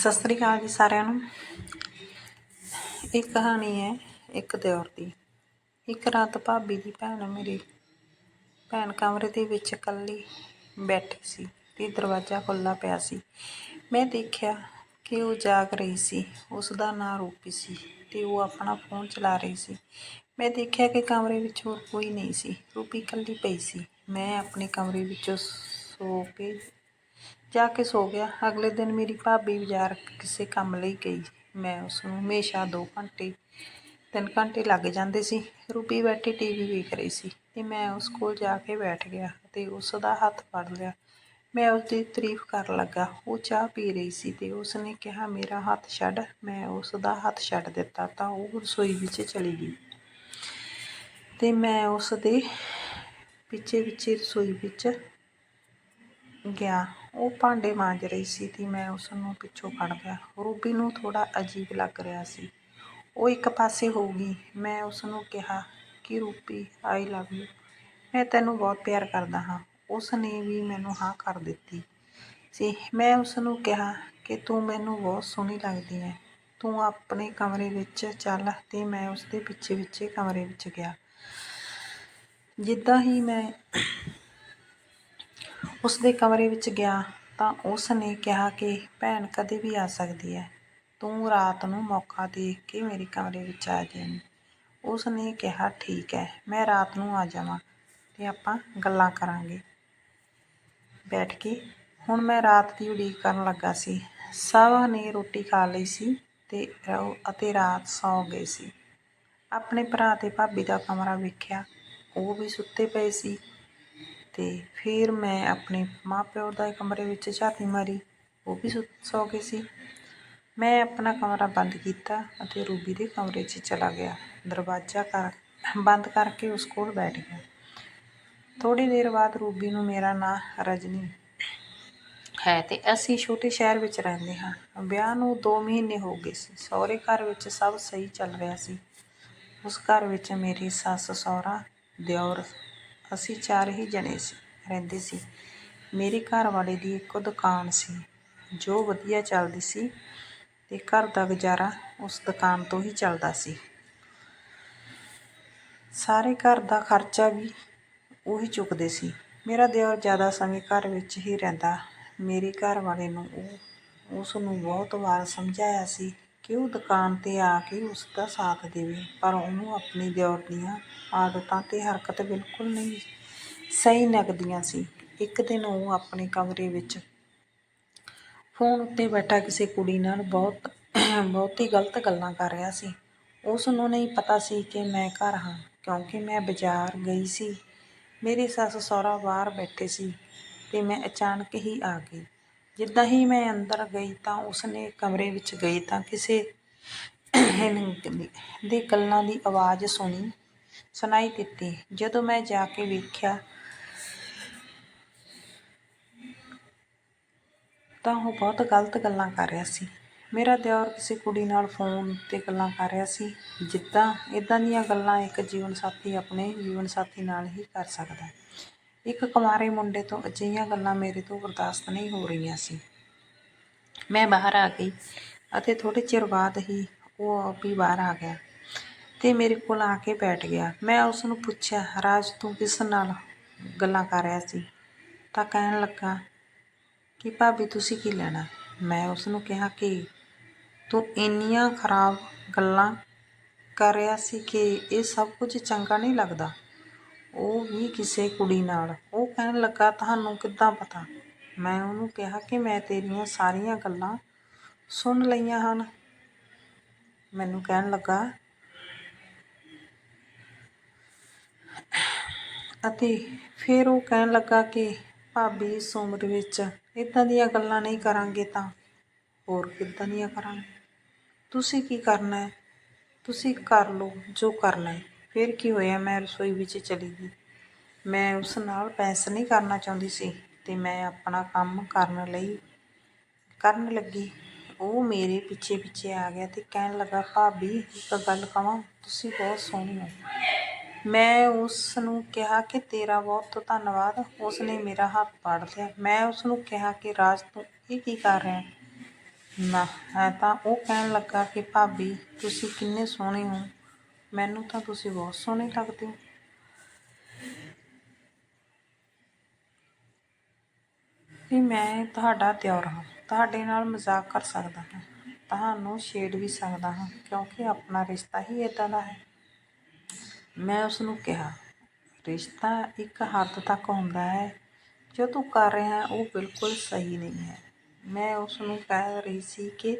ਸਤਿ ਸ੍ਰੀ ਅਕਾਲ ਜੀ ਸਾਰਿਆਂ ਨੂੰ। ਇੱਕ ਕਹਾਣੀ ਹੈ, ਇੱਕ ਦਿਓਰ ਦੀ। ਇੱਕ ਰਾਤ ਭਾਬੀ ਦੀ ਭੈਣ ਮੇਰੀ ਭੈਣ ਕਮਰੇ ਦੇ ਵਿੱਚ ਇਕੱਲੀ ਬੈਠੀ ਸੀ ਤੇ ਦਰਵਾਜ਼ਾ ਖੁੱਲ੍ਹਾ ਪਿਆ ਸੀ। ਮੈਂ ਦੇਖਿਆ ਕਿ ਉਹ ਜਾਗ ਰਹੀ ਸੀ ਉਸ ਦਾ ਨਾਂ ਰੂਪੀ ਸੀ ਤੇ ਉਹ ਆਪਣਾ ਫੋਨ ਚਲਾ ਰਹੀ ਸੀ। ਮੈਂ ਦੇਖਿਆ ਕਿ ਕਮਰੇ ਵਿੱਚ ਹੋਰ ਕੋਈ ਨਹੀਂ ਸੀ। ਰੂਪੀ ਇਕੱਲੀ ਪਈ ਸੀ। ਮੈਂ ਆਪਣੇ ਕਮਰੇ ਵਿੱਚੋਂ ਸੋ ਕੇ ਜਾ ਕੇ ਸੋ ਗਿਆ। ਅਗਲੇ ਦਿਨ ਮੇਰੀ ਭਾਬੀ ਬਾਜ਼ਾਰ ਕਿਸੇ ਕੰਮ ਲਈ ਗਈ। ਮੈਂ ਉਸ ਨੂੰ ਹਮੇਸ਼ਾ 2 ਘੰਟੇ 3 ਘੰਟੇ ਲੱਗ ਜਾਂਦੇ ਸੀ। ਰੂਪੀ ਬੈਠੀ ਟੀਵੀ ਵੇਖ ਰਹੀ ਸੀ ਤੇ ਮੈਂ ਉਸ ਕੋਲ ਜਾ ਕੇ ਬੈਠ ਗਿਆ ਤੇ ਉਸ ਦਾ ਹੱਥ ਫੜ ਲਿਆ। ਮੈਂ ਉਸ ਦੀ ਤਾਰੀਫ ਕਰਨ ਲੱਗਾ। ਉਹ ਚਾਹ ਪੀ ਰਹੀ ਸੀ ਤੇ ਉਸ ਨੇ ਕਿਹਾ, ਮੇਰਾ ਹੱਥ ਛੱਡ। ਮੈਂ ਉਸ ਦਾ ਹੱਥ ਛੱਡ ਦਿੱਤਾ ਤਾਂ ਉਹ ਰਸੋਈ ਵਿੱਚ ਚਲੀ ਗਈ। ਤੇ ਮੈਂ ਉਸ ਦੇ ਪਿੱਛੇ ਪਿੱਛੇ ਰਸੋਈ ਵਿੱਚ ਗਿਆ। ਉਹ ਭਾਂਡੇ ਮਾਂਜ ਰਹੀ ਸੀ ਤੇ ਮੈਂ ਉਸ ਨੂੰ ਪਿੱਛੋਂ ਫੜ ਲਿਆ। ਰੂਬੀ ਨੂੰ ਥੋੜ੍ਹਾ ਅਜੀਬ ਲੱਗ ਰਿਹਾ ਸੀ। ਉਹ ਇੱਕ ਪਾਸੇ ਹੋ ਗਈ। ਮੈਂ ਉਸ ਨੂੰ ਕਿਹਾ ਕਿ, ਰੂਬੀ ਆਈ ਲਵ ਯੂ ਮੈਂ ਤੈਨੂੰ ਬਹੁਤ ਪਿਆਰ ਕਰਦਾ ਹਾਂ। ਉਸ ਨੇ ਵੀ ਮੈਨੂੰ ਹਾਂ ਕਰ ਦਿੱਤੀ ਸੀ। ਮੈਂ ਉਸ ਨੂੰ ਕਿਹਾ ਕਿ, ਤੂੰ ਮੈਨੂੰ ਬਹੁਤ ਸੋਹਣੀ ਲੱਗਦੀ ਹੈ। ਤੂੰ ਆਪਣੇ ਕਮਰੇ ਵਿੱਚ ਚੱਲ। ਅਤੇ ਮੈਂ ਉਸ ਦੇ ਪਿੱਛੇ ਪਿੱਛੇ ਕਮਰੇ ਵਿੱਚ ਗਿਆ। ਜਿੱਦਾਂ ਹੀ ਮੈਂ ਉਸ ਦੇ ਕਮਰੇ ਵਿੱਚ ਗਿਆ ਤਾਂ ਉਸ ਨੇ ਕਿਹਾ ਕਿ, ਭੈਣ ਕਦੇ ਵੀ ਆ ਸਕਦੀ ਹੈ ਤੂੰ ਰਾਤ ਨੂੰ ਮੌਕਾ ਦੇਖ ਕੇ ਮੇਰੇ ਕਮਰੇ ਵਿੱਚ ਆ ਜਾਈਂ ਉਸ ਨੇ ਕਿਹਾ, ਠੀਕ ਹੈ ਮੈਂ ਰਾਤ ਨੂੰ ਆ ਜਾਵਾਂ ਅਤੇ ਆਪਾਂ ਗੱਲਾਂ ਕਰਾਂਗੇ ਬੈਠ ਕੇ ਹੁਣ ਮੈਂ ਰਾਤ ਦੀ ਉਡੀਕ ਕਰਨ ਲੱਗਾ ਸੀ। ਸਭ ਨੇ ਰੋਟੀ ਖਾ ਲਈ ਸੀ ਤੇ ਰੋ- ਅਤੇ ਰਾਤ ਸੌ ਗਏ ਸੀ। ਆਪਣੇ ਭਰਾ ਤੇ ਭਾਬੀ ਦਾ ਕਮਰਾ ਵੇਖਿਆ, ਉਹ ਵੀ ਸੁੱਤੇ ਪਏ ਸੀ। ਤੇ ਫਿਰ ਮੈਂ ਆਪਣੇ ਮਾਂ ਪਿਓ ਦਾ ਕਮਰੇ ਵਿੱਚ ਝਾਤੀ ਮਾਰੀ, ਉਹ ਵੀ ਸੁ- ਸੌ ਗਏ ਸੀ। ਮੈਂ ਆਪਣਾ ਕਮਰਾ ਬੰਦ ਕੀਤਾ ਅਤੇ ਰੂਬੀ ਦੇ ਕਮਰੇ 'ਚ ਚਲਾ ਗਿਆ। ਦਰਵਾਜ਼ਾ ਕਰ ਬੰਦ ਕਰਕੇ ਉਸ ਕੋਲ ਬੈਠ ਗਿਆ। ਥੋੜ੍ਹੀ ਦੇਰ ਬਾਅਦ ਰੂਬੀ ਨੂੰ ਮੇਰਾ ਨਾਂ ਰਜਨੀ ਹੈ ਅਤੇ ਅਸੀਂ ਛੋਟੇ ਸ਼ਹਿਰ ਵਿੱਚ ਰਹਿੰਦੇ ਹਾਂ। ਵਿਆਹ ਨੂੰ 2 ਮਹੀਨੇ ਹੋ ਗਏ ਸੀ। ਸਹੁਰੇ ਘਰ ਵਿੱਚ ਸਭ ਸਹੀ ਚੱਲ ਰਿਹਾ ਸੀ। ਉਸ ਘਰ ਵਿੱਚ ਮੇਰੀ ਸੱਸ ਸਹੁਰਾ, ਦਿਓਰ ਅਸੀਂ ਚਾਰ ਹੀ ਜਣੇ ਸੀ, ਰਹਿੰਦੇ ਸੀ। ਮੇਰੇ ਘਰ ਵਾਲੇ ਦੀ ਇੱਕੋ ਦੁਕਾਨ ਸੀ, ਜੋ ਵਧੀਆ ਚੱਲਦੀ ਸੀ ਅਤੇ ਘਰ ਦਾ ਗੁਜ਼ਾਰਾ ਉਸ ਦੁਕਾਨ ਤੋਂ ਹੀ ਚੱਲਦਾ ਸੀ। ਸਾਰੇ ਘਰ ਦਾ ਖਰਚਾ ਵੀ ਉਹੀ ਚੁੱਕਦੇ ਸੀ। ਮੇਰਾ ਦਿਓਰ ਜ਼ਿਆਦਾ ਸਮੇਂ ਘਰ ਵਿੱਚ ਹੀ ਰਹਿੰਦਾ। ਮੇਰੇ ਘਰ ਵਾਲੇ ਨੂੰ ਉਹ, ਉਸ ਨੂੰ ਬਹੁਤ ਵਾਰ ਸਮਝਾਇਆ ਸੀ ਕਿ ਉਹ ਦੁਕਾਨ ਤੇ ਆ ਕੇ ਉਸ ਦਾ ਸਾਥ ਦੇਵੇ? ਪਰ ਉਹਨੂੰ ਆਪਣੀ ਦਿਓਰ ਦੀਆਂ ਆਦਤਾਂ ਅਤੇ ਹਰਕਤ ਬਿਲਕੁਲ ਨਹੀਂ ਸਹੀ ਲੱਗਦੀਆਂ ਸੀ। ਇੱਕ ਦਿਨ ਉਹ ਆਪਣੇ ਕਮਰੇ ਵਿੱਚ ਫੋਨ ਉੱਤੇ ਬੈਠਾ ਕਿਸੇ ਕੁੜੀ ਨਾਲ ਬਹੁਤ, ਬਹੁਤੀ ਗਲਤ ਗੱਲਾਂ ਕਰ ਰਿਹਾ ਸੀ। ਉਸ ਨੂੰ ਨਹੀਂ ਪਤਾ ਸੀ ਕਿ ਮੈਂ ਘਰ ਹਾਂ, ਕਿਉਂਕਿ ਮੈਂ ਬਾਜ਼ਾਰ ਗਈ ਸੀ। ਮੇਰੇ ਸੱਸ ਸਹੁਰਾ ਬਾਹਰ ਬੈਠੇ ਸੀ ਤੇ ਮੈਂ ਅਚਾਨਕ ਹੀ ਆ ਗਈ। ਜਿੱਦਾਂ ਹੀ ਮੈਂ ਅੰਦਰ ਗਈ ਤਾਂ ਉਸਨੇ ਕਮਰੇ ਵਿੱਚ ਗਈ ਤਾਂ ਕਿਸੇ ਦੇ ਗੱਲਾਂ ਦੀ ਆਵਾਜ਼ ਸੁਣੀ, ਸੁਣਾਈ ਦਿੱਤੀ। ਜਦੋਂ ਮੈਂ ਜਾ ਕੇ ਵੇਖਿਆ ਤਾਂ ਉਹ ਬਹੁਤ ਗਲਤ ਗੱਲਾਂ ਕਰ ਰਿਹਾ ਸੀ। ਮੇਰਾ ਦਿਓਰ ਕਿਸੇ ਕੁੜੀ ਨਾਲ ਫੋਨ ਤੇ ਗੱਲਾਂ ਕਰ ਰਿਹਾ ਸੀ, ਜਿੱਦਾਂ ਇਦਾਂ ਦੀਆਂ ਗੱਲਾਂ ਇੱਕ ਜੀਵਨ ਸਾਥੀ ਆਪਣੇ ਜੀਵਨ ਸਾਥੀ ਨਾਲ ਹੀ ਕਰ ਸਕਦਾ। ਹੈ ਇੱਕ ਕੁਮਾਰੇ ਮੁੰਡੇ ਤੋਂ ਅਜਿਹੀਆਂ ਗੱਲਾਂ ਮੇਰੇ ਤੋਂ ਬਰਦਾਸ਼ਤ ਨਹੀਂ ਹੋ ਰਹੀਆਂ ਸੀ। ਮੈਂ ਬਾਹਰ ਆ ਗਈ ਅਤੇ ਥੋੜੇ ਚਿਰ ਬਾਅਦ ਹੀ ਉਹ ਆਪ ਹੀ ਬਾਹਰ ਆ ਗਿਆ ਤੇ ਮੇਰੇ ਕੋਲ ਆ ਕੇ ਬੈਠ ਗਿਆ। ਮੈਂ ਉਸ ਨੂੰ ਪੁੱਛਿਆ, ਰਾਜ, ਤੂੰ ਕਿਸ ਨਾਲ ਗੱਲਾਂ ਕਰ ਰਿਹਾ ਸੀ? ਤਾਂ ਕਹਿਣ ਲੱਗਾ, ਕਿ ਭਾਬੀ, ਤੁਸੀਂ ਕੀ ਲੈਣਾ? ਮੈਂ ਉਸ ਨੂੰ ਕਿਹਾ ਕਿ ਤੂੰ ਇੰਨੀਆਂ ਖਰਾਬ ਗੱਲਾਂ ਕਰ ਰਿਹਾ ਸੀ ਕਿ ਇਹ ਸਭ ਕੁਝ ਚੰਗਾ ਨਹੀਂ ਲੱਗਦਾ। ਉਹ ਵੀ ਕਿਸੇ ਕੁੜੀ ਨਾਲ। ਉਹ ਕਹਿਣ ਲੱਗਾ, ਤੁਹਾਨੂੰ ਕਿੱਦਾਂ ਪਤਾ? ਮੈਂ ਉਹਨੂੰ ਕਿਹਾ ਕਿ ਮੈਂ ਤੇਰੀਆਂ ਸਾਰੀਆਂ ਗੱਲਾਂ ਸੁਣ ਲਈਆਂ ਹਨ। ਮੈਨੂੰ ਕਹਿਣ ਲੱਗਾ, ਅਤੇ ਫਿਰ ਉਹ ਕਹਿਣ ਲੱਗਾ ਕਿ ਭਾਬੀ ਇਸ ਉਮਰ ਵਿੱਚ ਇਦਾਂ ਦੀਆਂ ਗੱਲਾਂ ਨਹੀਂ ਕਰਾਂਗੇ ਤਾਂ ਹੋਰ ਕਿੱਦਾਂ ਦੀਆਂ ਕਰਾਂਗੇ? ਤੁਸੀਂ ਕੀ ਕਰਨਾ ਹੈ? ਤੁਸੀਂ ਕਰ ਲਓ ਜੋ ਕਰਨਾ ਹੈ। ਫਿਰ ਕੀ ਹੋਇਆ, ਮੈਂ ਰਸੋਈ ਵਿੱਚ ਚਲੀ ਗਈ। ਮੈਂ ਉਸ ਨਾਲ ਬਹਿਸ ਨਹੀਂ ਕਰਨਾ ਚਾਹੁੰਦੀ ਸੀ ਤੇ ਮੈਂ ਆਪਣਾ ਕੰਮ ਕਰਨ ਲਈ, ਕਰਨ ਲੱਗੀ। ਉਹ ਮੇਰੇ ਪਿੱਛੇ ਪਿੱਛੇ ਆ ਗਿਆ ਤੇ ਕਹਿਣ ਲੱਗਾ, ਭਾਬੀ, ਇੱਕ ਗੱਲ ਕਹਾਂ ਤੁਸੀਂ ਬਹੁਤ ਸੋਹਣੀ ਹੋ। ਮੈਂ ਉਸ ਨੂੰ ਕਿਹਾ ਕਿ ਤੇਰਾ ਬਹੁਤ ਧੰਨਵਾਦ ਉਸ ਨੇ ਮੇਰਾ ਹੱਥ ਫੜ ਲਿਆ। ਮੈਂ ਉਸ ਨੂੰ ਕਿਹਾ ਕਿ, ਰਾਜ, ਤੂੰ ਇਹ ਕੀ ਕਰ ਰਿਹਾ ਨਾ ਹੈ ਤਾਂ ਉਹ ਕਹਿਣ ਲੱਗਾ ਕਿ, ਭਾਬੀ, ਤੁਸੀਂ ਕਿੰਨੇ ਸੋਹਣੇ ਹੋ। ਮੈਨੂੰ ਤਾਂ ਤੁਸੀਂ ਬਹੁਤ ਸੋਹਣੇ ਲੱਗਦੇ ਹੋ। ਵੀ ਮੈਂ ਤੁਹਾਡਾ ਦਿਓਰ ਹਾਂ, ਤੁਹਾਡੇ ਨਾਲ ਮਜ਼ਾਕ ਕਰ ਸਕਦਾ ਹਾਂ, ਤੁਹਾਨੂੰ ਛੇੜ ਵੀ ਸਕਦਾ ਹਾਂ, ਕਿਉਂਕਿ ਆਪਣਾ ਰਿਸ਼ਤਾ ਹੀ ਇਦਾਂ ਦਾ ਹੈ। ਮੈਂ ਉਸ ਨੂੰ ਕਿਹਾ, ਰਿਸ਼ਤਾ ਇੱਕ ਹੱਦ ਤੱਕ ਹੁੰਦਾ ਹੈ, ਜੋ ਤੂੰ ਕਰ ਰਿਹਾ ਉਹ ਬਿਲਕੁਲ ਸਹੀ ਨਹੀਂ ਹੈ। ਮੈਂ ਉਸ ਨੂੰ ਕਹਿ ਰਹੀ ਸੀ ਕਿ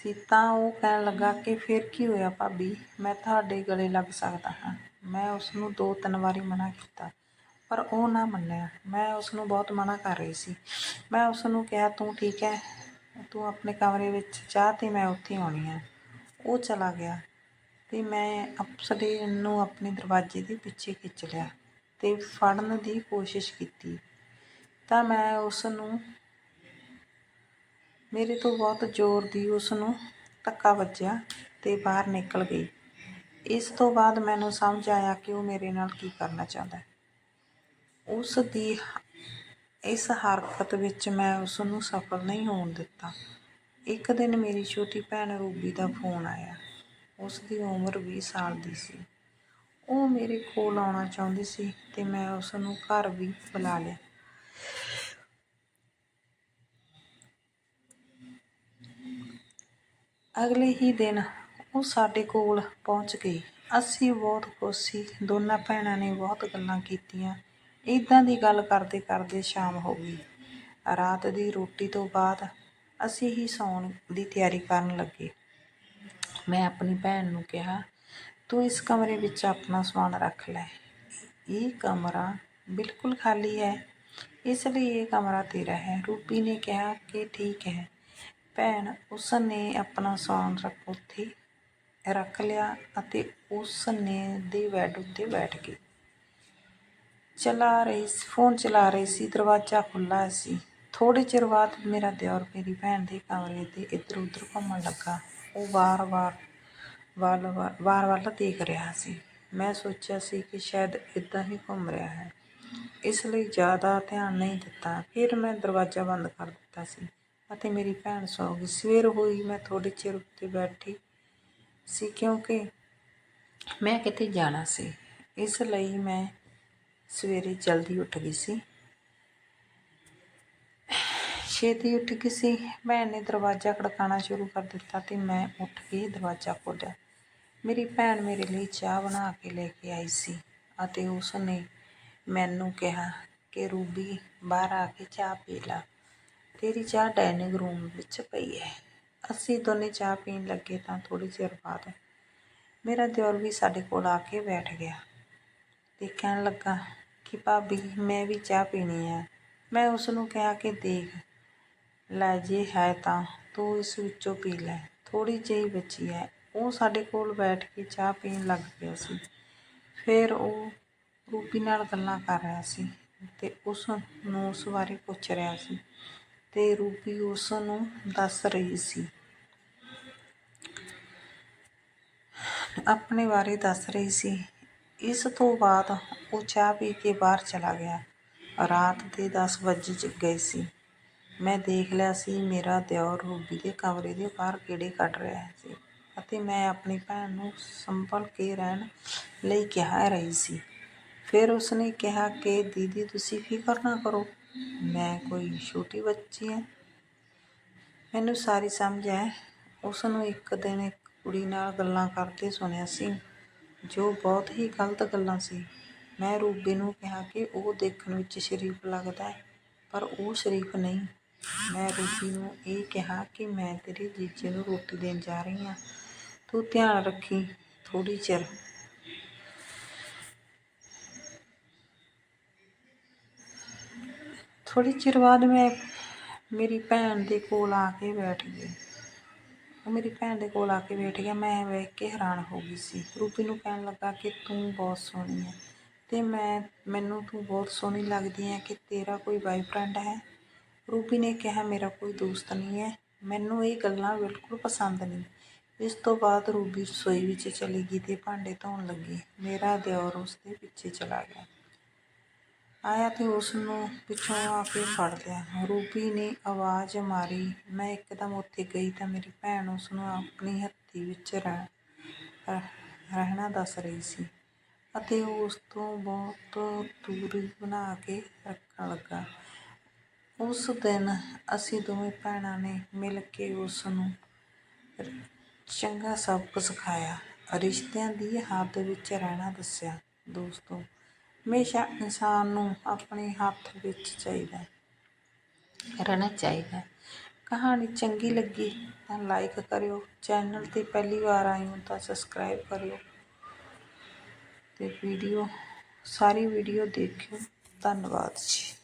ਸੀ ਤਾਂ ਉਹ ਕਹਿਣ ਲੱਗਾ ਕਿ ਫਿਰ ਕੀ ਹੋਇਆ ਭਾਬੀ? ਮੈਂ ਤੁਹਾਡੇ ਗਲੇ ਲੱਗ ਸਕਦਾ ਹਾਂ। ਮੈਂ ਉਸ ਨੂੰ ਦੋ ਤਿੰਨ ਵਾਰੀ ਮਨਾ ਕੀਤਾ, ਪਰ ਉਹ ਨਾ ਮੰਨਿਆ। ਮੈਂ ਉਸ ਨੂੰ ਬਹੁਤ ਮਨਾ ਕਰ ਰਹੀ ਸੀ। ਮੈਂ ਉਸ ਨੂੰ ਕਿਹਾ, ਤੂੰ ਠੀਕ ਹੈ? ਤੂੰ ਆਪਣੇ ਕਮਰੇ ਵਿੱਚ ਜਾ ਤੇ ਮੈਂ ਉੱਥੇ ਆਉਣੀ ਆ। ਉਹ ਚਲਾ ਗਿਆ ਤੇ ਮੈਂ ਅਪਸਰੇ ਨੂੰ ਆਪਣੇ ਦਰਵਾਜ਼ੇ ਦੇ ਪਿੱਛੇ ਖਿੱਚ ਲਿਆ ਤੇ ਫੜਨ ਦੀ ਕੋਸ਼ਿਸ਼ ਕੀਤੀ। ਤਾਂ ਮੈਂ ਉਸ ਨੂੰ ਮੇਰੇ ਤੋਂ ਬਹੁਤ ਜ਼ੋਰ ਦੀ ਉਸ ਨੂੰ ਧੱਕਾ ਵੱਜਿਆ ਅਤੇ ਬਾਹਰ ਨਿਕਲ ਗਈ। ਇਸ ਤੋਂ ਬਾਅਦ ਮੈਨੂੰ ਸਮਝ ਆਇਆ ਕਿ ਉਹ ਮੇਰੇ ਨਾਲ ਕੀ ਕਰਨਾ ਚਾਹੁੰਦਾ ਉਸ ਦੀ ਇਸ ਹਰਕਤ ਵਿੱਚ ਮੈਂ ਉਸ ਨੂੰ ਸਫਲ ਨਹੀਂ ਹੋਣ ਦਿੱਤਾ। ਇੱਕ ਦਿਨ ਮੇਰੀ ਛੋਟੀ ਭੈਣ ਰੂਬੀ ਦਾ ਫੋਨ ਆਇਆ। ਉਸ ਦੀ ਉਮਰ 20 ਸਾਲ ਦੀ ਸੀ। ਉਹ ਮੇਰੇ ਕੋਲ ਆਉਣਾ ਚਾਹੁੰਦੀ ਸੀ ਤੇ ਮੈਂ ਉਸ ਨੂੰ ਘਰ ਵੀ ਬੁਲਾ ਲਿਆ। ਅਗਲੇ ਹੀ ਦਿਨ ਉਹ ਸਾਡੇ ਕੋਲ ਪਹੁੰਚ ਗਈ। ਅਸੀਂ ਬਹੁਤ ਖੁਸ਼ ਸੀ। ਦੋਨਾਂ ਭੈਣਾਂ ਨੇ ਬਹੁਤ ਗੱਲਾਂ ਕੀਤੀਆਂ। ਇਦਾਂ ਦੀ ਗੱਲ ਕਰਦੇ ਕਰਦੇ ਸ਼ਾਮ ਹੋ ਗਈ। ਰਾਤ ਦੀ ਰੋਟੀ ਤੋਂ ਬਾਅਦ ਅਸੀਂ ਹੀ ਸੌਣ ਦੀ ਤਿਆਰੀ ਕਰਨ ਲੱਗੇ। ਮੈਂ ਆਪਣੀ ਭੈਣ ਨੂੰ ਕਿਹਾ, ਤੂੰ ਇਸ ਕਮਰੇ ਵਿੱਚ ਆਪਣਾ ਸਮਾਨ ਰੱਖ ਲੈ। ਇਹ ਕਮਰਾ ਬਿਲਕੁਲ ਖਾਲੀ ਹੈ। ਇਸ ਲਈ ਇਹ ਕਮਰਾ ਤੇਰਾ ਹੈ। ਰੂਪੀ ਨੇ ਕਿਹਾ ਕਿ ਠੀਕ ਹੈ। ਭੈਣ ਉਸ ਨੇ ਆਪਣਾ ਸਮਾਨ ਰੱਖ ਉੱਥੇ ਰੱਖ ਲਿਆ ਅਤੇ ਉਸ ਨੇ ਦੇ ਬੈੱਡ ਉੱਤੇ ਬੈਠ ਗਈ। ਚਲਾ ਰਹੀ ਸੀ, ਫੋਨ ਚਲਾ ਰਹੀ ਸੀ, ਦਰਵਾਜ਼ਾ ਖੁੱਲ੍ਹਾ ਸੀ। ਥੋੜੇ ਚਿਰ ਬਾਅਦ ਮੇਰਾ ਦਿਓਰ ਮੇਰੀ ਭੈਣ ਦੇ ਕਮਰੇ ਤੇ ਇੱਧਰ ਉੱਧਰ ਘੁੰਮਣ ਲੱਗਾ। ਉਹ ਵਾਰ-ਵਾਰ ਵੱਲ ਵਾਰ ਵੱਲ ਦੇਖ ਰਿਹਾ ਸੀ। ਮੈਂ ਸੋਚਿਆ ਸੀ ਕਿ ਸ਼ਾਇਦ ਇਦਾਂ ਹੀ ਘੁੰਮ ਰਿਹਾ ਹੈ। ਇਸ ਲਈ ਜ਼ਿਆਦਾ ਧਿਆਨ ਨਹੀਂ ਦਿੱਤਾ। ਫਿਰ ਮੈਂ ਦਰਵਾਜ਼ਾ ਬੰਦ ਕਰ ਦਿੱਤਾ ਸੀ। ਅਤੇ ਮੇਰੀ ਭੈਣ ਸੌ ਗਈ। ਸਵੇਰ ਹੋਈ ਮੈਂ ਥੋੜੇ ਚਿਰ ਉੱਤੇ ਬੈਠੀ ਸੀ ਕਿਉਂਕਿ ਮੈਂ ਕਿਤੇ ਜਾਣਾ ਸੀ। ਇਸ ਲਈ ਮੈਂ ਸਵੇਰੇ ਜਲਦੀ ਉੱਠ ਗਈ ਸੀ। ਛੇਤੀ ਉੱਠ ਗਈ ਸੀ। ਭੈਣ ਨੇ ਦਰਵਾਜ਼ਾ ਖੜਕਾਉਣਾ ਸ਼ੁਰੂ ਕਰ ਦਿੱਤਾ ਤੇ ਮੈਂ ਉੱਠ ਕੇ ਦਰਵਾਜ਼ਾ ਖੋਲ੍ਹਿਆ। ਮੇਰੀ ਭੈਣ ਮੇਰੇ ਲਈ ਚਾਹ ਬਣਾ ਕੇ ਲੈ ਕੇ ਆਈ ਸੀ ਅਤੇ ਉਸ ਨੇ ਮੈਨੂੰ ਕਿਹਾ ਕਿ ਰੂਬੀ ਬਾਹਰ ਆ ਕੇ ਚਾਹ ਪੀ ਲਾ। ਤੇਰੀ ਚਾਹ ਡਾਈਨਿੰਗ ਰੂਮ ਵਿੱਚ ਪਈ ਹੈ। ਅਸੀਂ ਦੋਨੇ ਚਾਹ ਪੀਣ ਲੱਗੇ ਤਾਂ ਥੋੜ੍ਹੀ ਚਿਰ ਬਾਅਦ ਮੇਰਾ ਦਿਓਰ ਵੀ ਸਾਡੇ ਕੋਲ ਆ ਕੇ ਬੈਠ ਗਿਆ। ਤੇ ਕਹਿਣ ਲੱਗਾ ਕਿ ਭਾਬੀ, ਮੈਂ ਵੀ ਚਾਹ ਪੀਣੀ ਹੈ ਮੈਂ ਉਸ ਨੂੰ ਕਿਹਾ ਕਿ ਦੇਖ, ਲੈ ਜੇ ਹੈ ਤਾਂ ਤੂੰ ਇਸ ਵਿੱਚੋਂ ਪੀ ਲੈ। ਥੋੜੀ ਜਿਹੀ ਬਚੀ ਹੈ। ਉਹ ਸਾਡੇ ਕੋਲ ਬੈਠ ਕੇ ਚਾਹ ਪੀਣ ਲੱਗ ਪਿਆ ਸੀ। ਫਿਰ ਉਹ ਰੂਪੀ ਨਾਲ ਗੱਲਾਂ ਕਰ ਰਿਹਾ ਸੀ ਤੇ ਉਸ ਨੂੰ ਉਸ ਬਾਰੇ ਪੁੱਛ ਰਿਹਾ ਸੀ। ਤੇ ਰੂਬੀ ਉਸ ਨੂੰ ਦੱਸ ਰਹੀ ਸੀ। ਆਪਣੇ ਬਾਰੇ ਦੱਸ ਰਹੀ ਸੀ। ਇਸ ਤੋਂ ਬਾਅਦ ਉਹ ਚਾਹ ਪੀ ਕੇ ਬਾਹਰ ਚਲਾ ਗਿਆ। ਰਾਤ ਦੇ 10 ਵਜੇ ਗਏ ਸੀ। ਮੈਂ ਦੇਖ ਲਿਆ ਸੀ ਮੇਰਾ ਦਿਓਰ ਰੂਬੀ ਦੇ ਕਮਰੇ ਦੇ ਬਾਹਰ ਗੇੜੇ ਕੱਢ ਰਿਹਾ ਸੀ ਅਤੇ ਮੈਂ ਆਪਣੀ ਭੈਣ ਨੂੰ ਸੰਭਲ ਕੇ ਰਹਿਣ ਲਈ ਕਿਹਾ ਰਹੀ ਸੀ। ਫਿਰ ਉਸਨੇ ਕਿਹਾ ਕਿ, ਦੀਦੀ, ਤੁਸੀਂ ਫਿਕਰ ਨਾ ਕਰੋ। ਮੈਂ ਕੋਈ ਛੋਟੀ ਬੱਚੀ ਹਾਂ। ਮੈਨੂੰ ਸਾਰੀ ਸਮਝ ਹੈ। ਉਸ ਨੂੰ ਇੱਕ ਦਿਨ ਇੱਕ ਕੁੜੀ ਨਾਲ ਗੱਲਾਂ ਕਰਦੇ ਸੁਣਿਆ ਸੀ। ਜੋ ਬਹੁਤ ਹੀ ਗਲਤ ਗੱਲਾਂ ਸੀ। ਮੈਂ ਰੂਬੀ ਨੂੰ ਕਿਹਾ ਕਿ ਉਹ ਦੇਖਣ ਵਿੱਚ ਸ਼ਰੀਫ ਲੱਗਦਾ ਹੈ, ਪਰ ਉਹ ਸ਼ਰੀਫ ਨਹੀਂ। ਮੈਂ ਰੂਬੀ ਨੂੰ ਇਹ ਕਿਹਾ ਕਿ ਮੈਂ ਤੇਰੇ ਜੀਜੇ ਨੂੰ ਰੋਟੀ ਦੇਣ ਜਾ ਰਹੀ ਹਾਂ। ਤੂੰ ਧਿਆਨ ਰੱਖੀ ਥੋੜੀ ਚਿਰ। ਥੋੜੀ ਚਿਰ ਬਾਅਦ ਮੈਂ ਮੇਰੀ ਭੈਣ ਦੇ ਕੋਲ ਆ ਕੇ ਬੈਠ ਗਈ। ਉਹ ਮੇਰੀ ਭੈਣ ਦੇ ਕੋਲ ਆ ਕੇ ਬੈਠ ਗਿਆ। ਮੈਂ ਵੇਖ ਕੇ ਹੈਰਾਨ ਹੋ ਗਈ ਸੀ। ਰੂਬੀ ਨੂੰ ਕਹਿਣ ਲੱਗਾ ਕਿ ਤੂੰ ਬਹੁਤ ਸੋਹਣੀ ਹੈ ਤੇ ਮੈਂ, ਮੈਨੂੰ ਤੂੰ ਬਹੁਤ ਸੋਹਣੀ ਲੱਗਦੀ ਹੈ ਕਿ ਤੇਰਾ ਕੋਈ ਬਾਇਫਰੈਂਡ ਹੈ। ਰੂਬੀ ਨੇ ਕਿਹਾ, ਮੇਰਾ ਕੋਈ ਦੋਸਤ ਨਹੀਂ ਹੈ। ਮੈਨੂੰ ਇਹ ਗੱਲਾਂ ਬਿਲਕੁਲ ਪਸੰਦ ਨਹੀਂ। ਇਸ ਤੋਂ ਬਾਅਦ ਰੂਬੀ ਰਸੋਈ ਵਿੱਚ ਚਲੀ ਗਈ ਤੇ ਭਾਂਡੇ ਧੋਣ ਲੱਗੀ। ਮੇਰਾ ਦਿਓਰ ਉਸ ਦੇ ਪਿੱਛੇ ਚਲਾ ਗਿਆ। ਆਇਆ ਅਤੇ ਉਸ ਨੂੰ ਪਿੱਛੋਂ ਆ ਕੇ ਫੜ ਲਿਆ। ਰੂਬੀ ਨੇ ਆਵਾਜ਼ ਮਾਰੀ, ਮੈਂ ਇੱਕਦਮ ਉੱਥੇ ਗਈ ਤਾਂ ਮੇਰੀ ਭੈਣ ਉਸ ਨੂੰ ਆਪਣੀ ਹੱਥੀ ਵਿੱਚ ਰਹਿ- ਰਹਿ- ਰਹਿਣਾ ਦੱਸ ਰਹੀ ਸੀ ਅਤੇ ਉਹ ਉਸ ਤੋਂ ਬਹੁਤ ਦੂਰੀ ਬਣਾ ਕੇ ਰੱਖਣ ਲੱਗਾ। ਉਸ ਦਿਨ ਅਸੀਂ ਦੋਵੇਂ ਭੈਣਾਂ ਨੇ ਮਿਲ ਕੇ ਉਸ ਨੂੰ ਚੰਗਾ ਸਬਕ ਸਿਖਾਇਆ, ਰਿਸ਼ਤਿਆਂ ਦੀ ਹੱਦ ਵਿੱਚ ਰਹਿਣਾ ਦੱਸਿਆ। ਦੋਸਤੋ ਹਮੇਸ਼ਾ ਇਨਸਾਨ ਨੂੰ ਆਪਣੇ ਹੱਥ ਵਿੱਚ ਚਾਹੀਦਾ ਰਹਿਣਾ ਚਾਹੀਦਾ ਕਹਾਣੀ ਚੰਗੀ ਲੱਗੀ ਤਾਂ ਲਾਈਕ ਕਰਿਓ। ਚੈਨਲ ਤੇ ਪਹਿਲੀ ਵਾਰ ਆਏ ਹੋ ਤਾਂ ਸਬਸਕ੍ਰਾਈਬ ਕਰਿਓ। ਤੇ ਵੀਡੀਓ ਸਾਰੀ ਵੀਡੀਓ ਦੇਖਿਓ। ਧੰਨਵਾਦ ਜੀ।